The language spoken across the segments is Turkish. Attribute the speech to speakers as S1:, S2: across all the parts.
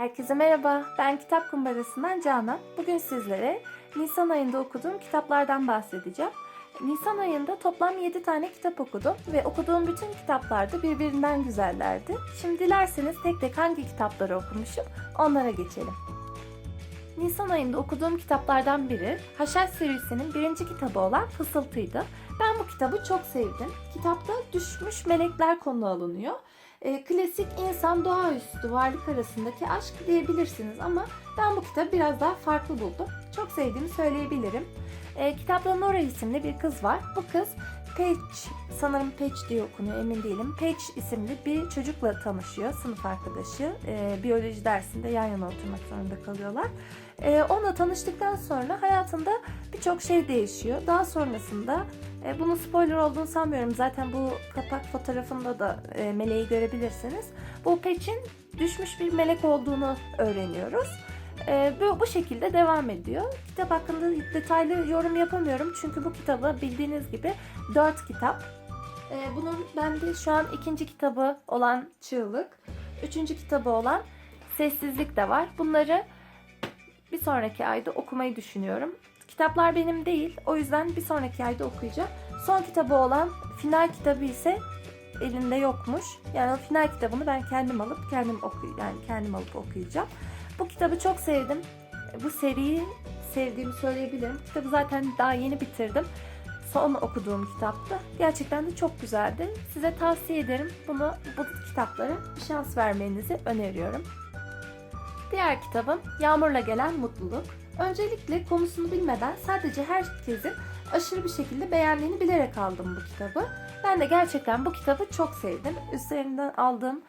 S1: Herkese merhaba, ben Kitap Kumbarası'ndan Canan. Bugün sizlere Nisan ayında okuduğum kitaplardan bahsedeceğim. Nisan ayında toplam 7 tane kitap okudum ve okuduğum bütün kitaplar da birbirinden güzellerdi. Şimdi dilerseniz tek tek hangi kitapları okumuşum onlara geçelim. Nisan ayında okuduğum kitaplardan biri Haşhaş serisinin birinci kitabı olan Fısıltı'ydı. Ben bu kitabı çok sevdim. Kitapta düşmüş melekler konu alınıyor. E, klasik insan doğaüstü varlık arasındaki aşk diyebilirsiniz ama ben bu kitabı biraz daha farklı buldum. Çok sevdiğimi söyleyebilirim. E, kitapta Nora isimli bir kız var. Bu kız Paige, sanırım Paige diye okunuyor emin değilim. Paige isimli bir çocukla tanışıyor, sınıf arkadaşı. E, biyoloji dersinde yan yana oturmak zorunda kalıyorlar. E, onunla tanıştıktan sonra hayatında birçok şey değişiyor. Daha sonrasında e, bunun spoiler olduğunu sanmıyorum. Zaten bu kapak fotoğrafında da e, meleği görebilirsiniz. Bu Paige'in düşmüş bir melek olduğunu öğreniyoruz. E, bu, bu şekilde devam ediyor. Kitap hakkında detaylı yorum yapamıyorum. Çünkü bu kitabı bildiğiniz gibi 4 kitap. E, bunun bende şu an ikinci kitabı olan Çığlık, üçüncü kitabı olan Sessizlik de var. Bunları bir sonraki ayda okumayı düşünüyorum. Kitaplar benim değil. O yüzden bir sonraki ayda okuyacağım. Son kitabı olan final kitabı ise elinde yokmuş. Yani o final kitabını ben kendim alıp kendim oku yani kendim alıp okuyacağım. Bu kitabı çok sevdim. Bu seriyi sevdiğimi söyleyebilirim. Kitabı zaten daha yeni bitirdim. Son okuduğum kitaptı. Gerçekten de çok güzeldi. Size tavsiye ederim. Bunu bu kitaplara bir şans vermenizi öneriyorum. Diğer kitabım Yağmurla Gelen Mutluluk. Öncelikle konusunu bilmeden sadece herkesin aşırı bir şekilde beğendiğini bilerek aldım bu kitabı. Ben de gerçekten bu kitabı çok sevdim. Üzerinden aldığım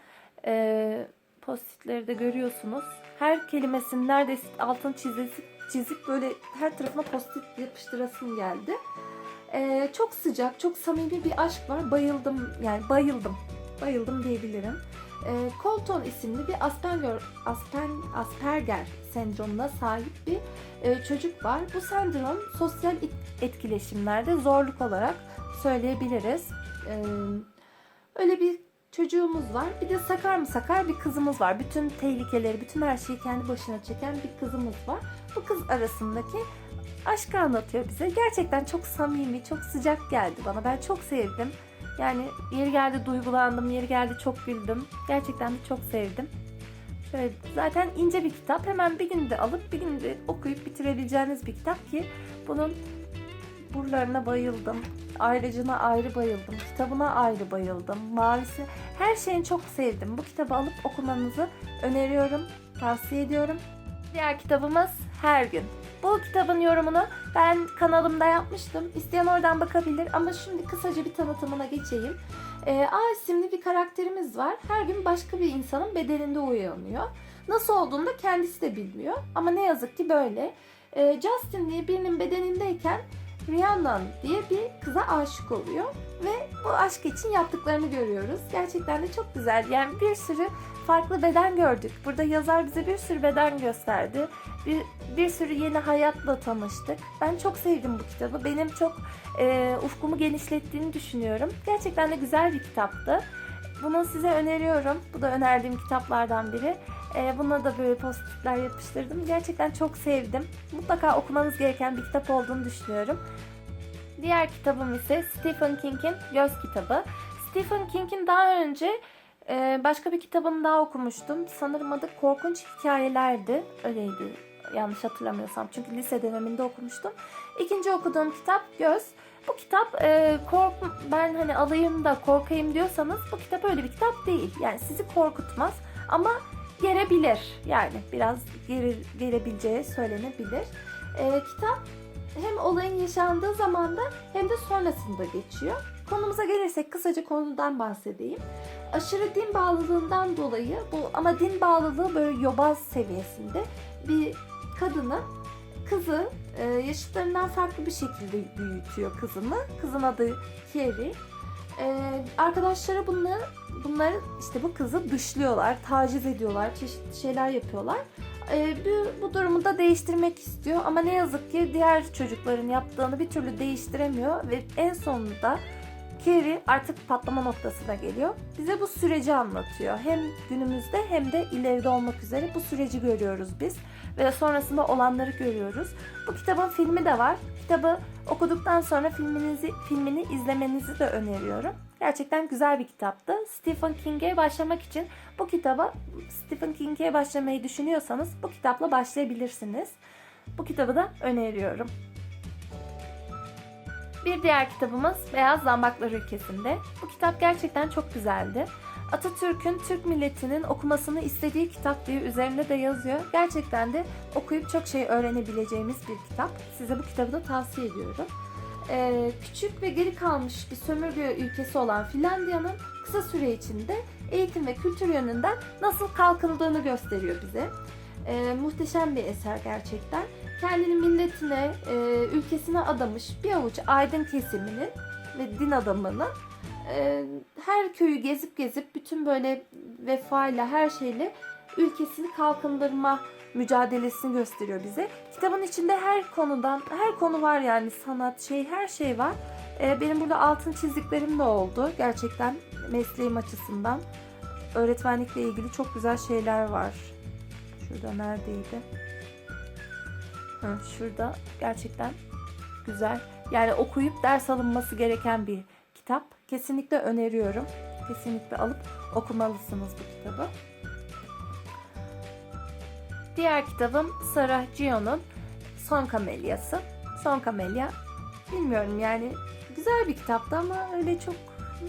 S1: e, postitleri de görüyorsunuz. Her kelimesinin neredeyse altın çizip, çizip böyle her tarafına postit yapıştırasım geldi. E, çok sıcak, çok samimi bir aşk var. Bayıldım yani bayıldım. Bayıldım diyebilirim. E, Colton isimli bir Asperger, Aspen, Asperger sendromuna sahip bir e, çocuk var. Bu sendrom sosyal etkileşimlerde zorluk olarak söyleyebiliriz. E, öyle bir çocuğumuz var. Bir de sakar mı sakar bir kızımız var. Bütün tehlikeleri, bütün her şeyi kendi başına çeken bir kızımız var. Bu kız arasındaki aşkı anlatıyor bize. Gerçekten çok samimi, çok sıcak geldi bana. Ben çok sevdim. Yani yeri geldi duygulandım, yeri geldi çok güldüm. Gerçekten de çok sevdim. Şöyle, zaten ince bir kitap. Hemen bir günde alıp bir günde okuyup bitirebileceğiniz bir kitap ki bunun buralarına bayıldım. Ayrıcına ayrı bayıldım. Kitabına ayrı bayıldım. Mavisi her şeyini çok sevdim. Bu kitabı alıp okumanızı öneriyorum. Tavsiye ediyorum. Diğer kitabımız Her Gün. Bu kitabın yorumunu ben kanalımda yapmıştım. İsteyen oradan bakabilir ama şimdi kısaca bir tanıtımına geçeyim. Ee, A isimli bir karakterimiz var. Her gün başka bir insanın bedeninde uyanıyor. Nasıl olduğunu da kendisi de bilmiyor. Ama ne yazık ki böyle. Ee, Justin diye birinin bedenindeyken Rihanna diye bir kıza aşık oluyor ve bu aşk için yaptıklarını görüyoruz. Gerçekten de çok güzel. Yani bir sürü farklı beden gördük. Burada yazar bize bir sürü beden gösterdi. Bir, bir sürü yeni hayatla tanıştık. Ben çok sevdim bu kitabı. Benim çok e, ufkumu genişlettiğini düşünüyorum. Gerçekten de güzel bir kitaptı. Bunu size öneriyorum. Bu da önerdiğim kitaplardan biri. E, buna da böyle postitler yapıştırdım. Gerçekten çok sevdim. Mutlaka okumanız gereken bir kitap olduğunu düşünüyorum. Diğer kitabım ise Stephen King'in Göz kitabı. Stephen King'in daha önce e, başka bir kitabını daha okumuştum. Sanırım adı Korkunç Hikayelerdi. Öyleydi yanlış hatırlamıyorsam. Çünkü lise döneminde okumuştum. İkinci okuduğum kitap Göz. Bu kitap e, kork ben hani alayım da korkayım diyorsanız bu kitap öyle bir kitap değil. Yani sizi korkutmaz ama gerebilir. Yani biraz geri, söylenebilir. E, kitap hem olayın yaşandığı zamanda hem de sonrasında geçiyor. Konumuza gelirsek kısaca konudan bahsedeyim. Aşırı din bağlılığından dolayı bu ama din bağlılığı böyle yobaz seviyesinde bir kadını kızı e, yaşıtlarından farklı bir şekilde büyütüyor kızını. Kızın adı Carrie. E, arkadaşları bunları, bunları işte bu kızı dışlıyorlar, taciz ediyorlar, çeşitli şeyler yapıyorlar. E, bu, bu durumu da değiştirmek istiyor ama ne yazık ki diğer çocukların yaptığını bir türlü değiştiremiyor ve en sonunda Carrie artık patlama noktasına geliyor. Bize bu süreci anlatıyor. Hem günümüzde hem de ileride olmak üzere bu süreci görüyoruz biz. Ve sonrasında olanları görüyoruz. Bu kitabın filmi de var. Kitabı okuduktan sonra filminizi filmini izlemenizi de öneriyorum. Gerçekten güzel bir kitaptı. Stephen King'e başlamak için bu kitaba Stephen King'e başlamayı düşünüyorsanız bu kitapla başlayabilirsiniz. Bu kitabı da öneriyorum. Bir diğer kitabımız Beyaz Zambaklar Ülkesi'nde. Bu kitap gerçekten çok güzeldi. Atatürk'ün Türk milletinin okumasını istediği kitap diye üzerinde de yazıyor. Gerçekten de okuyup çok şey öğrenebileceğimiz bir kitap. Size bu kitabı da tavsiye ediyorum. Ee, küçük ve geri kalmış bir sömürge ülkesi olan Finlandiya'nın kısa süre içinde eğitim ve kültür yönünden nasıl kalkındığını gösteriyor bize. Ee, muhteşem bir eser gerçekten. Kendini milletine, e, ülkesine adamış bir avuç aydın kesimini ve din adamını e, her köyü gezip gezip bütün böyle vefayla her şeyle ülkesini kalkındırma mücadelesini gösteriyor bize. Kitabın içinde her konudan, her konu var yani sanat, şey, her şey var. E, benim burada altın çizdiklerim de oldu. Gerçekten mesleğim açısından. Öğretmenlikle ilgili çok güzel şeyler var. Şurada neredeydi? Ha, şurada gerçekten güzel. Yani okuyup ders alınması gereken bir kitap. Kesinlikle öneriyorum. Kesinlikle alıp okumalısınız bu kitabı. Diğer kitabım Sarah Gio'nun Son Kamelyası. Son Kamelya bilmiyorum yani güzel bir kitaptı ama öyle çok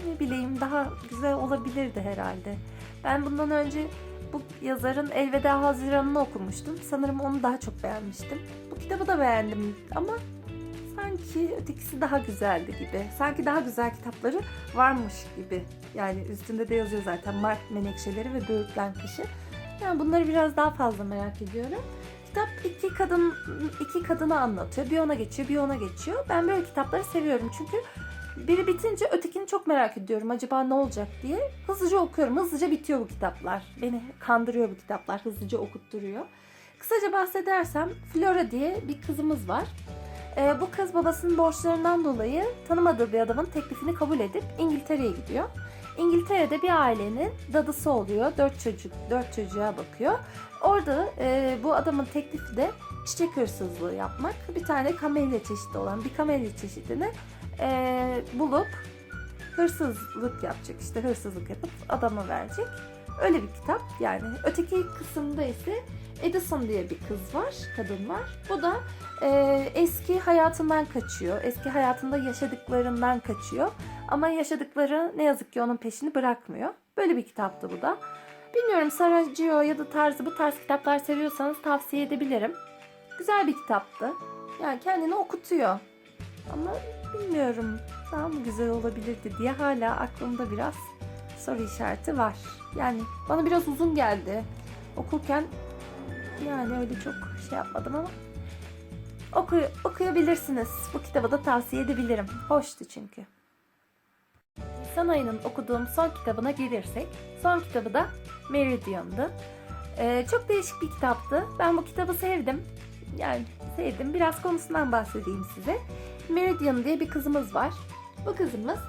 S1: ne bileyim daha güzel olabilirdi herhalde. Ben bundan önce bu yazarın Elveda Haziran'ını okumuştum. Sanırım onu daha çok beğenmiştim. Bu kitabı da beğendim ama sanki ötekisi daha güzeldi gibi. Sanki daha güzel kitapları varmış gibi. Yani üstünde de yazıyor zaten Mart Menekşeleri ve Böğürtlen Kışı. Yani bunları biraz daha fazla merak ediyorum. Kitap iki kadın iki kadını anlatıyor. Bir ona geçiyor, bir ona geçiyor. Ben böyle kitapları seviyorum çünkü biri bitince ötekini çok merak ediyorum. Acaba ne olacak diye. Hızlıca okuyorum. Hızlıca bitiyor bu kitaplar. Beni kandırıyor bu kitaplar. Hızlıca okutturuyor. Kısaca bahsedersem Flora diye bir kızımız var. Ee, bu kız babasının borçlarından dolayı tanımadığı bir adamın teklifini kabul edip İngiltere'ye gidiyor. İngiltere'de bir ailenin dadısı oluyor. Dört çocuk, dört çocuğa bakıyor. Orada e, bu adamın teklifi de çiçek hırsızlığı yapmak. Bir tane kamelya çeşidi olan bir kamelya çeşidini e, bulup hırsızlık yapacak. İşte hırsızlık yapıp adama verecek. Öyle bir kitap yani. Öteki kısımda ise Edison diye bir kız var, kadın var. Bu da e, eski hayatından kaçıyor. Eski hayatında yaşadıklarından kaçıyor. Ama yaşadıkları ne yazık ki onun peşini bırakmıyor. Böyle bir kitaptı bu da. Bilmiyorum Sarah Gio ya da tarzı bu tarz kitaplar seviyorsanız tavsiye edebilirim. Güzel bir kitaptı. Yani kendini okutuyor. Ama bilmiyorum daha mı güzel olabilirdi diye hala aklımda biraz soru işareti var. Yani bana biraz uzun geldi. Okurken yani öyle çok şey yapmadım ama oku, okuyabilirsiniz. Bu kitabı da tavsiye edebilirim. Hoştu çünkü. Nisan ayının okuduğum son kitabına gelirsek, son kitabı da Meridian'dı. Ee, çok değişik bir kitaptı. Ben bu kitabı sevdim. Yani sevdim. Biraz konusundan bahsedeyim size. Meridian diye bir kızımız var. Bu kızımız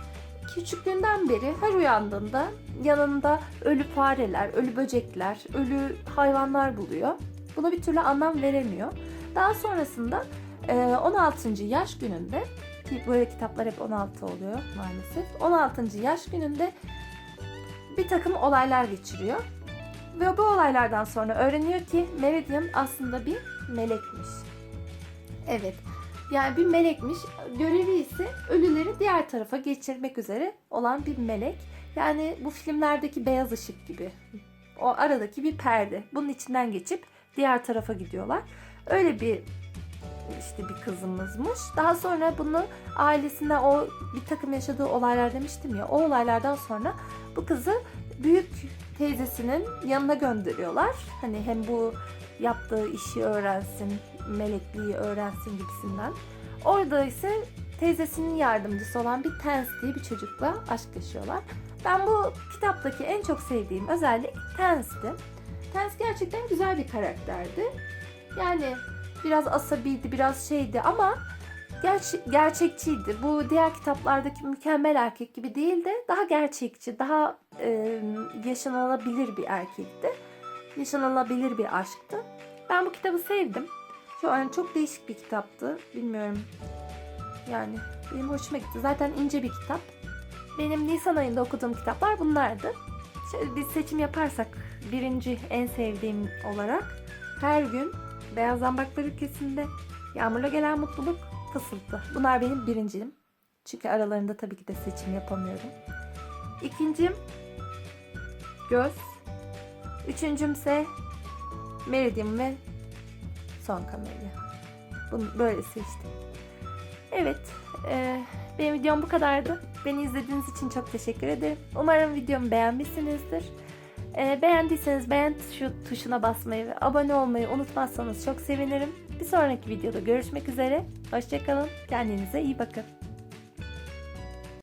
S1: küçüklüğünden beri her uyandığında yanında ölü fareler, ölü böcekler, ölü hayvanlar buluyor. Buna bir türlü anlam veremiyor. Daha sonrasında e, 16. yaş gününde ki böyle kitaplar hep 16 oluyor maalesef. 16. yaş gününde bir takım olaylar geçiriyor. Ve bu olaylardan sonra öğreniyor ki Meridian aslında bir melekmiş. Evet. Yani bir melekmiş. Görevi ise ölüleri diğer tarafa geçirmek üzere olan bir melek. Yani bu filmlerdeki beyaz ışık gibi. O aradaki bir perde. Bunun içinden geçip diğer tarafa gidiyorlar. Öyle bir işte bir kızımızmış. Daha sonra bunu ailesinden o bir takım yaşadığı olaylar demiştim ya. O olaylardan sonra bu kızı büyük teyzesinin yanına gönderiyorlar. Hani hem bu yaptığı işi öğrensin, melekliği öğrensin gibisinden. Orada ise teyzesinin yardımcısı olan bir Tens diye bir çocukla aşk yaşıyorlar. Ben bu kitaptaki en çok sevdiğim özellik Tens'ti. Tens gerçekten güzel bir karakterdi. Yani biraz asabiydi, biraz şeydi ama gerçi- gerçekçiydi. Bu diğer kitaplardaki mükemmel erkek gibi değil de daha gerçekçi, daha e, yaşanılabilir bir erkekti. Yaşanılabilir bir aşktı. Ben bu kitabı sevdim. Şu an çok değişik bir kitaptı. Bilmiyorum. Yani benim hoşuma gitti. Zaten ince bir kitap. Benim Nisan ayında okuduğum kitaplar bunlardı. Bir seçim yaparsak birinci en sevdiğim olarak her gün Beyaz Zambaklar ülkesinde Yağmurla gelen mutluluk fısıltı. Bunlar benim birincim. Çünkü aralarında tabii ki de seçim yapamıyorum. İkincim göz. Üçüncümse Meridian ve Son Kamelya. Bunu böyle seçtim. Evet. e, benim videom bu kadardı. Beni izlediğiniz için çok teşekkür ederim. Umarım videomu beğenmişsinizdir. E, beğendiyseniz beğen tuşu, tuşuna basmayı ve abone olmayı unutmazsanız çok sevinirim. Bir sonraki videoda görüşmek üzere. Hoşçakalın. Kendinize iyi bakın.